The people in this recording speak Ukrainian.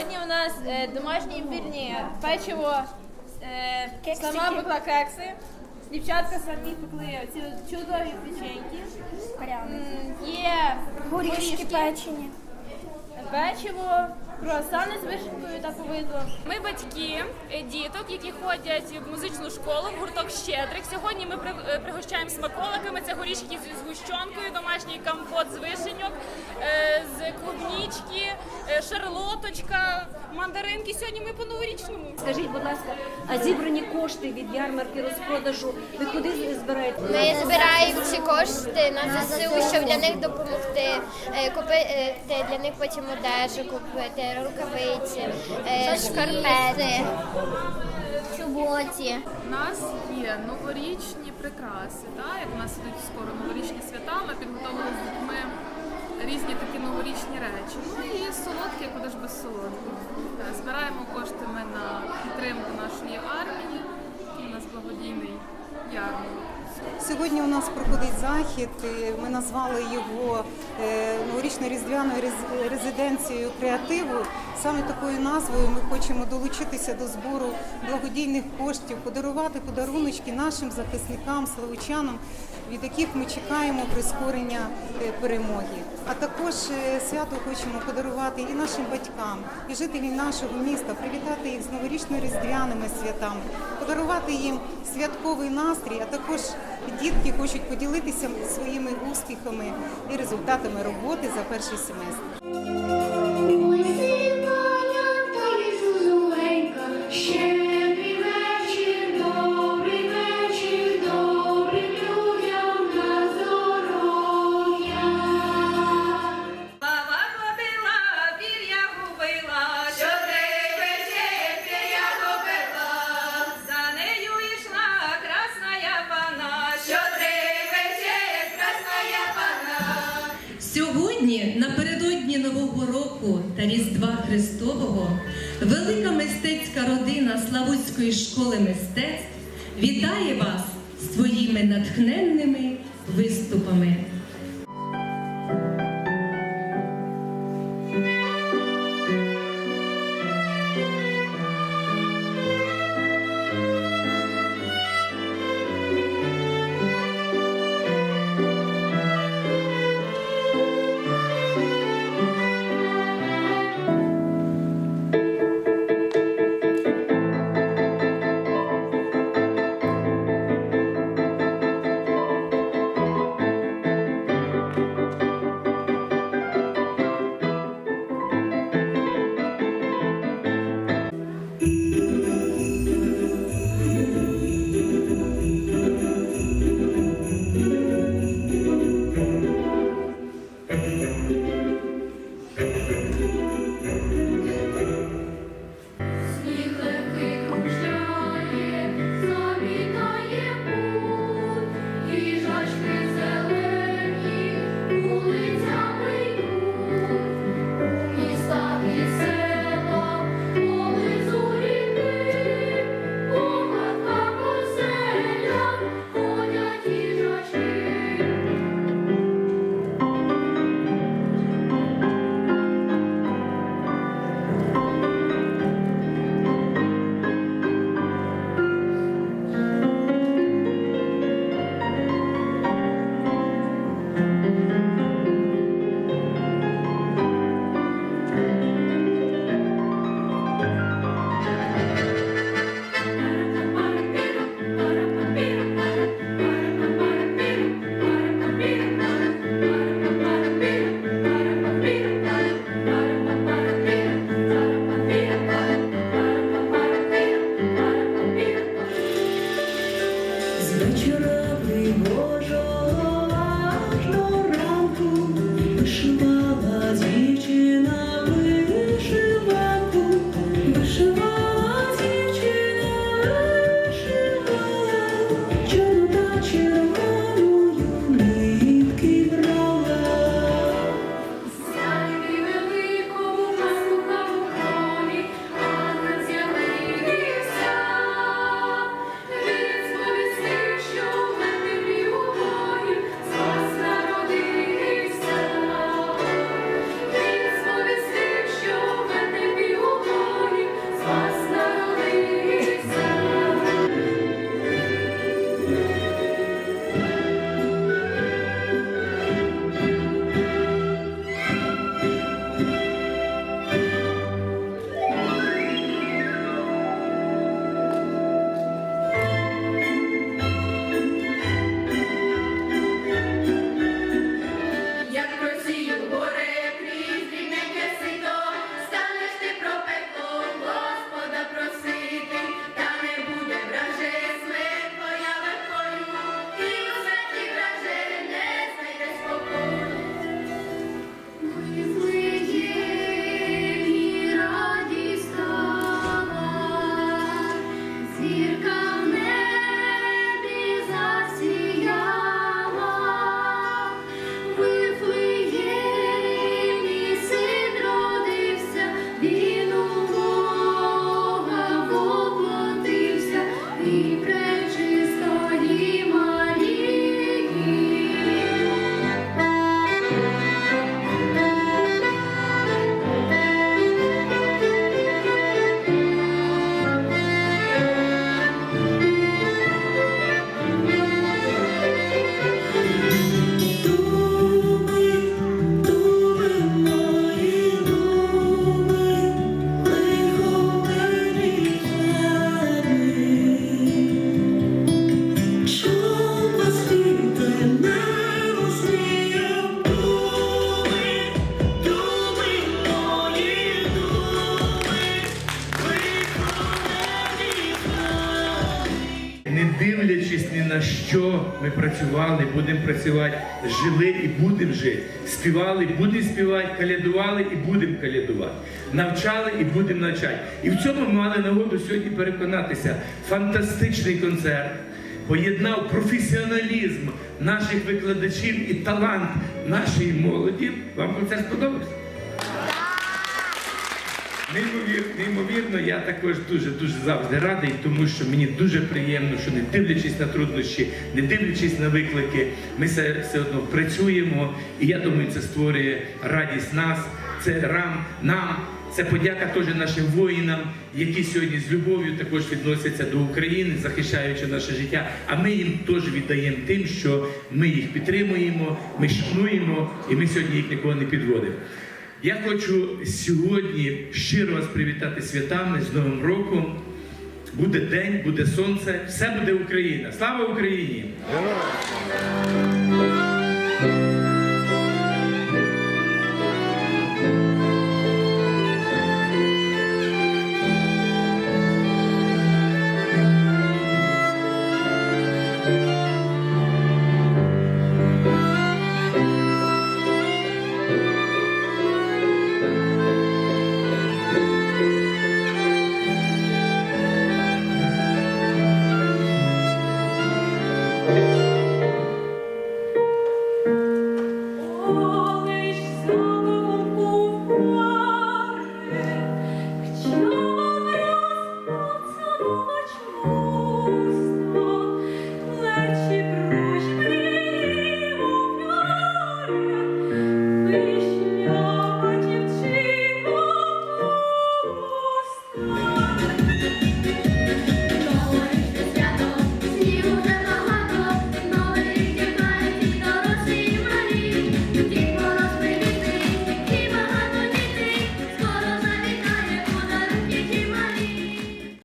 Сьогодні у нас е, домашні імбірні печиво. Е, Кексики. сама пекла кекси. Дівчатка самі пекли ці чудові печеньки. М, Є Горішки печені. печиво, круасани з вишенкою та повидлом. Ми батьки е, діток, які ходять в музичну школу в гурток щедрик. Сьогодні ми е, пригощаємо смаколиками. Це горішки з згущенкою, домашній компот з вишеньок, е, з клубнічки, шарлоточка, мандаринки. Сьогодні ми по новорічному. Скажіть, будь ласка, а зібрані кошти від ярмарки розпродажу ви куди збираєте? Ми збираємо ці кошти на ЗСУ, щоб для них допомогти, е, купити для них потім одежу, купити рукавиці, е, шкарпети, чоботі. У нас є новорічні прикраси. Так? Як у нас ідуть скоро новорічні свята, ми підготовили з дітьми різні такі новорічні речі. Ну і солодкі, куди ж без солодкого. Збираємо кошти ми на підтримку нашої армії. і на благодійний ярмарок. Сьогодні у нас проходить захід. Ми назвали його е, новорічно-різдвяною рез- резиденцією креативу. Саме такою назвою ми хочемо долучитися до збору благодійних коштів, подарувати подаруночки нашим захисникам, славучанам, від яких ми чекаємо прискорення е, перемоги. А також е, свято хочемо подарувати і нашим батькам, і жителям нашого міста, привітати їх з новорічно-різдвяними святами, подарувати їм святковий настрій, а також дітки хочуть поділитися своїми успіхами і результатами роботи за перший семестр. Нового року та Різдва Христового, велика мистецька родина Славутської школи мистецтв вітає вас своїми натхненними виступами. На що, ми працювали, будемо працювати, жили і будемо жити. Співали, будемо співати, калядували і будемо калядувати. Навчали і будемо навчати. І в цьому мали нагоду сьогодні переконатися. Фантастичний концерт. Поєднав професіоналізм наших викладачів і талант нашої молоді. Вам концерт сподобався? Неймовірно, неймовірно, я також дуже дуже завжди радий, тому що мені дуже приємно, що не дивлячись на труднощі, не дивлячись на виклики, ми все, все одно працюємо. І я думаю, це створює радість нас, це рам нам. Це подяка теж нашим воїнам, які сьогодні з любов'ю також відносяться до України, захищаючи наше життя. А ми їм теж віддаємо тим, що ми їх підтримуємо, ми шануємо, і ми сьогодні їх нікого не підводимо. Я хочу сьогодні щиро вас привітати святами з Новим роком. Буде день, буде сонце, все буде Україна. Слава Україні!